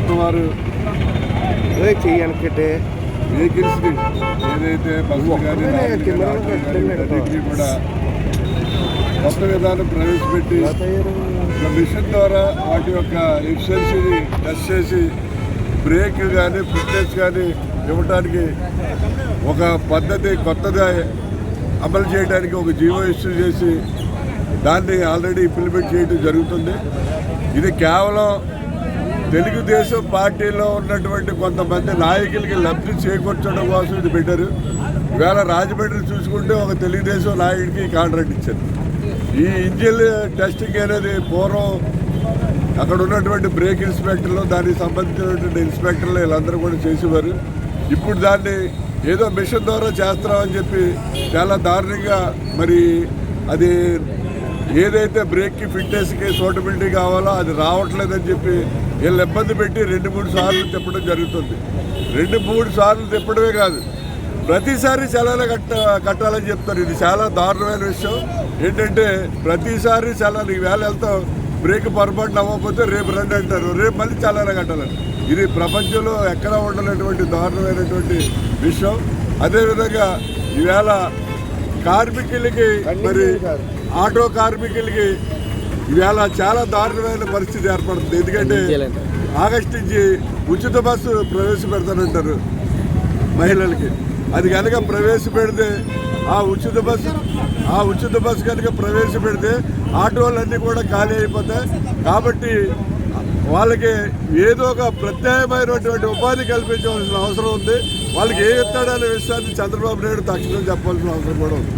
ప్రభుత్వం వారు చెయ్యనుకటే వెహికల్స్ని ఏదైతే బస్సులు కానీ కూడా కొత్త విధానం ప్రవేశపెట్టి ఒక మిషన్ ద్వారా వాటి యొక్క ఎఫిషియన్సీని టెస్ట్ చేసి బ్రేక్ కానీ ఫిట్నెస్ కానీ ఇవ్వడానికి ఒక పద్ధతి కొత్తగా అమలు చేయడానికి ఒక జీవో ఇష్యూ చేసి దాన్ని ఆల్రెడీ ఇంప్లిమెంట్ చేయడం జరుగుతుంది. ఇది కేవలం తెలుగుదేశం పార్టీలో ఉన్నటువంటి కొంతమంది నాయకులకి లబ్ధి చేకూర్చడం కోసం ఇది పెట్టారు. ఇవాళ రాజమండ్రి చూసుకుంటే ఒక తెలుగుదేశం నాయకుడికి కాంట్రాక్ట్ ఇచ్చారు. ఈ ఇంజిన్ టెస్టింగ్ అనేది పూర్వం అక్కడ ఉన్నటువంటి బ్రేక్ ఇన్స్పెక్టర్లు దానికి సంబంధించినటువంటి ఇన్స్పెక్టర్లు వీళ్ళందరూ కూడా చేసేవారు. ఇప్పుడు దాన్ని ఏదో మిషన్ ద్వారా చేస్తామని చెప్పి చాలా దారుణంగా మరి అది ఏదైతే బ్రేక్కి ఫిట్నెస్కి సూటబిలిటీ కావాలో అది రావట్లేదని చెప్పి వీళ్ళు ఇబ్బంది పెట్టి రెండు మూడు సార్లు తిప్పడం జరుగుతుంది. రెండు మూడు సార్లు తిప్పడమే కాదు. ప్రతిసారి చలాన కట్ట కట్టాలని చెప్తారు. ఇది చాలా దారుణమైన విషయం. ఏంటంటే ప్రతిసారి చలాన ఈవేళ వెళ్తాం బ్రేక్ పొరపాటు అవ్వకపోతే రేపు రండి అంటారు. రేపు మళ్ళీ చలాన కట్టాలని. ఇది ప్రపంచంలో ఎక్కడ ఉండనటువంటి దారుణమైనటువంటి విషయం. అదేవిధంగా ఈవేళ కార్మికులకి మరి ఆటో కార్మికులకి ఈవేళ చాలా దారుణమైన పరిస్థితి ఏర్పడుతుంది. ఎందుకంటే ఆగస్టు నుంచి ఉచిత బస్సు ప్రవేశపెడతానంటారు మహిళలకి. అది కనుక ప్రవేశపెడితే ఆ ఉచిత బస్సు ఆ ఉచిత బస్సు కనుక ప్రవేశపెడితే ఆటోలన్నీ కూడా ఖాళీ అయిపోతాయి. కాబట్టి వాళ్ళకి ఏదో ఒక ప్రత్యేకమైనటువంటి ఉపాధి కల్పించవలసిన అవసరం ఉంది. వాళ్ళకి ఏ ఎత్తాడనే విషయాన్ని చంద్రబాబు నాయుడు తక్షణం చెప్పాల్సిన అవసరం కూడా ఉంది.